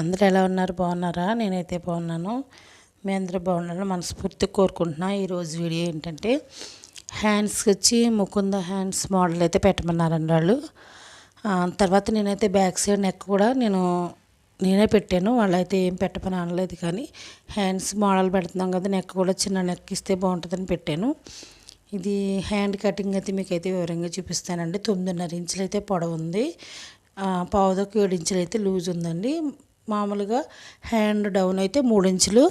అందరూ ఎలా ఉన్నారు? బాగున్నారా? నేనైతే బాగున్నాను. మీ అందరూ బాగున్నారు మనస్ఫూర్తి కోరుకుంటున్నా. ఈరోజు వీడియో ఏంటంటే హ్యాండ్స్కి వచ్చి ముకుంద హ్యాండ్స్ మోడల్ అయితే పెట్టమన్నారండి వాళ్ళు. తర్వాత నేనైతే బ్యాక్ సైడ్ నెక్ కూడా నేను నేనే పెట్టాను. వాళ్ళైతే ఏం పెట్టమని అనలేదు కానీ హ్యాండ్స్ మోడల్ పెడుతున్నాం కదా నెక్ కూడా చిన్న నెక్ ఇస్తే బాగుంటుందని పెట్టాను. ఇది హ్యాండ్ కటింగ్ అయితే మీకు అయితే వివరంగా చూపిస్తానండి. తొమ్మిదిన్నర ఇంచులు అయితే పొడవు ఉంది. పావుదకు ఏడు ఇంచులు అయితే లూజ్ ఉందండి. మామూలుగా హ్యాండ్ డౌన్ అయితే మూడు ఇంచులు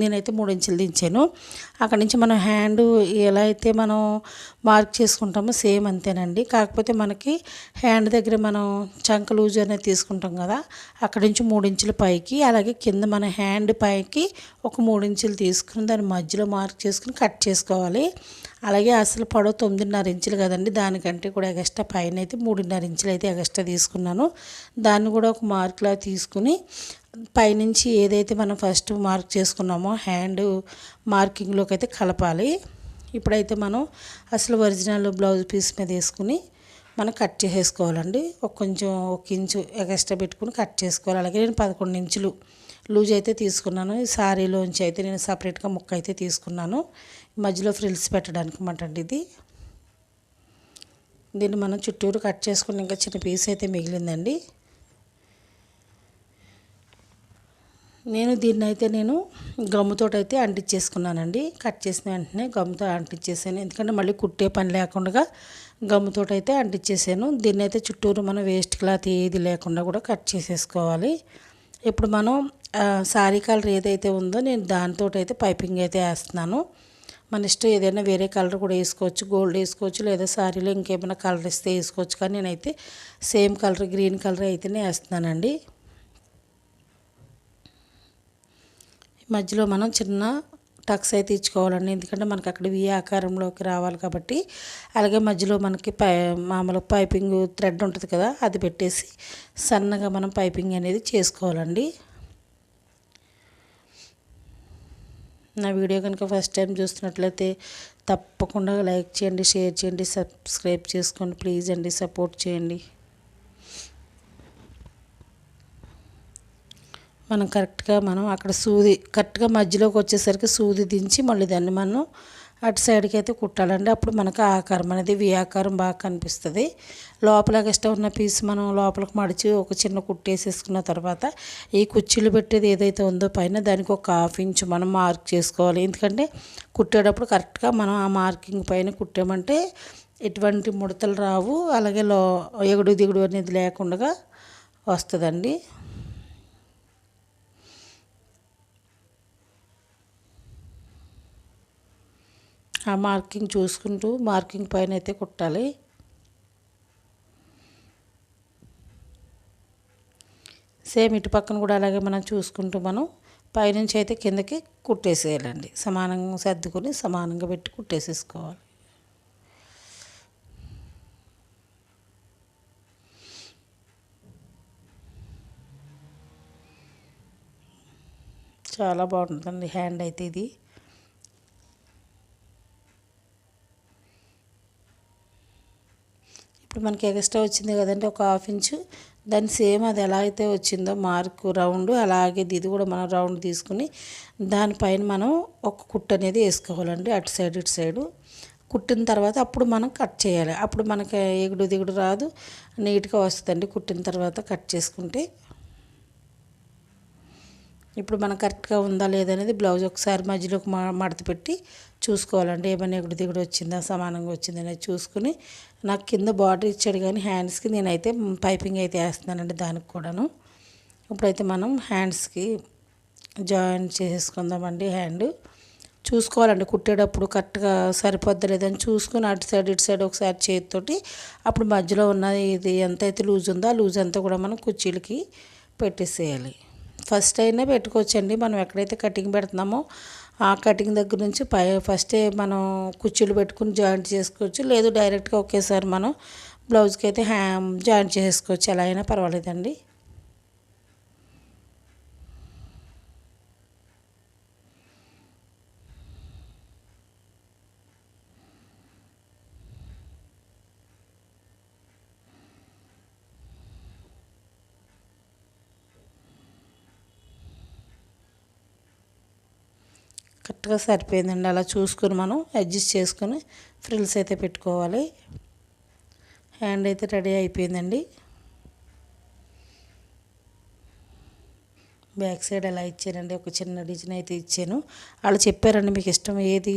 నేనైతే మూడు ఇంచులు దించాను. అక్కడ నుంచి మనం హ్యాండ్ ఎలా అయితే మనం మార్క్ చేసుకుంటామో సేమ్ అంతేనండి. కాకపోతే మనకి హ్యాండ్ దగ్గర మనం చంక లూజ్ అనేది తీసుకుంటాం కదా అక్కడ నుంచి మూడు ఇంచుల పైకి అలాగే కింద మన హ్యాండ్ పైకి ఒక మూడు ఇంచులు తీసుకుని దాని మధ్యలో మార్క్ చేసుకుని కట్ చేసుకోవాలి. అలాగే అసలు పొడవు తొమ్మిదిన్నర ఇంచులు కదండి దానికంటే కూడా ఎగస్ట్రా పైన అయితే మూడున్నర ఇంచులు అయితే ఎగస్ట్రా తీసుకున్నాను. దాన్ని కూడా ఒక మార్క్లా తీసుకుని పైనుంచి ఏదైతే మనం ఫస్ట్ మార్క్ చేసుకున్నామో హ్యాండ్ మార్కింగ్లోకి అయితే కలపాలి. ఇప్పుడైతే మనం అసలు ఒరిజినల్ బ్లౌజ్ పీస్ మీద వేసుకుని మనం కట్ చేసేసుకోవాలండి. ఒక కొంచెం ఒక ఇంచు ఎక్స్ట్రా పెట్టుకుని కట్ చేసుకోవాలి. అలాగే నేను పదకొండు ఇంచులు లూజ్ అయితే తీసుకున్నాను. ఈ శారీలోంచి అయితే నేను సపరేట్గా ముక్క అయితే తీసుకున్నాను. మధ్యలో ఫ్రిల్స్ పెట్టడానికి అన్నమాట ఇది. దీన్ని మనం చుట్టూరు కట్ చేసుకుని ఇంకా చిన్న పీస్ అయితే మిగిలిందండి. నేను దీన్ని అయితే నేను గమ్ముతో అయితే అంటించేసుకున్నానండి కట్ చేసిన వెంటనే గమ్ముతో అంటించేసాను ఎందుకంటే మళ్ళీ కుట్టే పని లేకుండా గమ్ముతో అయితే అంటించేసాను దీన్ని అయితే చుట్టూరు మనం వేస్ట్ క్లాత్ ఏది లేకుండా కూడా కట్ చేసేసుకోవాలి. ఇప్పుడు మనం శారీ కలర్ ఏదైతే ఉందో నేను దానితో అయితే పైపింగ్ అయితే వేస్తున్నాను. మన ఇష్టం ఏదైనా వేరే కలర్ కూడా వేసుకోవచ్చు. గోల్డ్ వేసుకోవచ్చు లేదా శారీలో ఇంకేమైనా కలర్ ఇస్తే వేసుకోవచ్చు. కానీ నేనైతే సేమ్ కలర్ గ్రీన్ కలర్ అయితేనే వేస్తున్నానండి. మధ్యలో మనం చిన్న టక్స్ అయితే ఇచ్చుకోవాలండి. ఎందుకంటే మనకి అక్కడ వి ఆకారంలోకి రావాలి కాబట్టి అలాగే మధ్యలో మనకి పై మామూలు పైపింగ్ థ్రెడ్ ఉంటుంది కదా అది పెట్టేసి సన్నగా మనం పైపింగ్ అనేది చేసుకోవాలండి. నా వీడియో కనుక ఫస్ట్ టైం చూస్తున్నట్లయితే తప్పకుండా లైక్ చేయండి షేర్ చేయండి సబ్స్క్రైబ్ చేసుకోండి. ప్లీజ్ అండి సపోర్ట్ చేయండి. మనం కరెక్ట్గా మనం అక్కడ సూది కరెక్ట్గా మధ్యలోకి వచ్చేసరికి సూది దించి మళ్ళీ దాన్ని మనం అటు సైడ్కి అయితే కుట్టాలండి. అప్పుడు మనకు ఆకారం అనేది వి ఆకారం బాగా కనిపిస్తుంది. లోపల ఇష్టం ఉన్న పీస్ మనం లోపలికి మడిచి ఒక చిన్న కుట్టేసేసుకున్న తర్వాత ఈ కుర్చీలు పెట్టేది ఏదైతే ఉందో పైన దానికి ఒక హాఫ్ ఇంచ్ మనం మార్క్ చేసుకోవాలి. ఎందుకంటే కుట్టేటప్పుడు కరెక్ట్గా మనం ఆ మార్కింగ్ పైన కుట్టామంటే ఎటువంటి ముడతలు రావు. అలాగే లో ఎగుడు దిగుడు అనేది లేకుండా వస్తుందండి. ఆ మార్కింగ్ చూసుకుంటూ మార్కింగ్ పైన అయితే కుట్టాలి. సేమ్ ఇటు పక్కన కూడా అలాగే మనం చూసుకుంటూ మనం పైనుంచి అయితే కిందకి కుట్టేసేయాలండి. సమానంగా సర్దుకొని సమానంగా పెట్టి కుట్టేసేసుకోవాలి. చాలా బాగుంటుందండి హ్యాండ్ అయితే ఇది. ఇప్పుడు మనకి ఎక్స్ట్రా వచ్చింది కదంటే ఒక హాఫ్ ఇంచు. దాన్ని సేమ్ అది ఎలా అయితే వచ్చిందో మార్క్ రౌండ్ అలాగే ఇది కూడా మనం రౌండ్ తీసుకుని దానిపైన మనం ఒక కుట్ అనేది వేసుకోవాలండి అటు సైడ్ ఇటు సైడు. కుట్టిన తర్వాత అప్పుడు మనం కట్ చేయాలి. అప్పుడు మనకి ఎగుడు దిగుడు రాదు నీట్గా వస్తుందండి కుట్టిన తర్వాత కట్ చేసుకుంటే. ఇప్పుడు మనం కరెక్ట్గా ఉందా లేదనేది బ్లౌజ్ ఒకసారి మధ్యలోకి మడత పెట్టి చూసుకోవాలండి ఏమైనా ఎగుడు దిగుడు వచ్చిందా సమానంగా వచ్చిందా అనేది చూసుకుని నాకు కింద బార్డర్ ఇచ్చాడు కానీ హ్యాండ్స్కి నేనైతే పైపింగ్ అయితే వేస్తున్నానండి దానికి కూడాను. ఇప్పుడైతే మనం హ్యాండ్స్కి జాయిన్ చేసేసుకుందామండి హ్యాండ్. చూసుకోవాలండి కుట్టేటప్పుడు కరెక్ట్గా సరిపోద్దా లేదని చూసుకుని అటు సైడ్ ఇటు సైడ్ ఒకసారి చేతితోటి అప్పుడు మధ్యలో ఉన్న ఇది ఎంత అయితే లూజ్ ఉందో ఆ లూజ్ అంతా కూడా మనం కుర్చీలకి పెట్టేసేయాలి. ఫస్ట్ అయినా పెట్టుకోవచ్చండి. మనం ఎక్కడైతే కటింగ్ పెడుతున్నామో ఆ కటింగ్ దగ్గర నుంచి పై ఫస్టే మనం కుర్చీలు పెట్టుకుని జాయింట్ చేసుకోవచ్చు. లేదు డైరెక్ట్గా ఒకేసారి మనం బ్లౌజ్కి అయితే హ్యా జాయింట్ చేసుకోవచ్చు. ఎలా అయినా పర్వాలేదండి. కరెక్ట్గా సరిపోయిందండి. అలా చూసుకొని మనం అడ్జస్ట్ చేసుకొని ఫ్రిల్స్ అయితే పెట్టుకోవాలి. హ్యాండ్ అయితే రెడీ అయిపోయిందండి. బ్యాక్ సైడ్ ఎలా ఇచ్చానండి ఒక చిన్న డిజైన్ అయితే ఇచ్చాను. వాళ్ళు చెప్పారండి మీకు ఇష్టం ఏది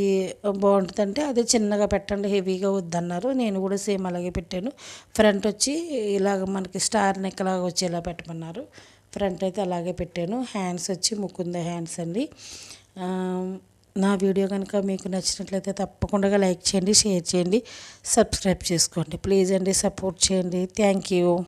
బాగుంటుందంటే అదే చిన్నగా పెట్టండి హెవీగా వద్దన్నారు. నేను కూడా సేమ్ అలాగే పెట్టాను. ఫ్రంట్ వచ్చి ఇలాగ మనకి స్టార్ నెక్ లాగా వచ్చేలా పెట్టమన్నారు. ఫ్రంట్ అయితే అలాగే పెట్టాను. హ్యాండ్స్ వచ్చి ముకుంద హ్యాండ్స్ అండి. నా వీడియో కనుక మీకు నచ్చినట్లయితే తప్పకుండా లైక్ చేయండి షేర్ చేయండి సబ్స్క్రైబ్ చేసుకోండి. ప్లీజ్ అండి సపోర్ట్ చేయండి. Thank you.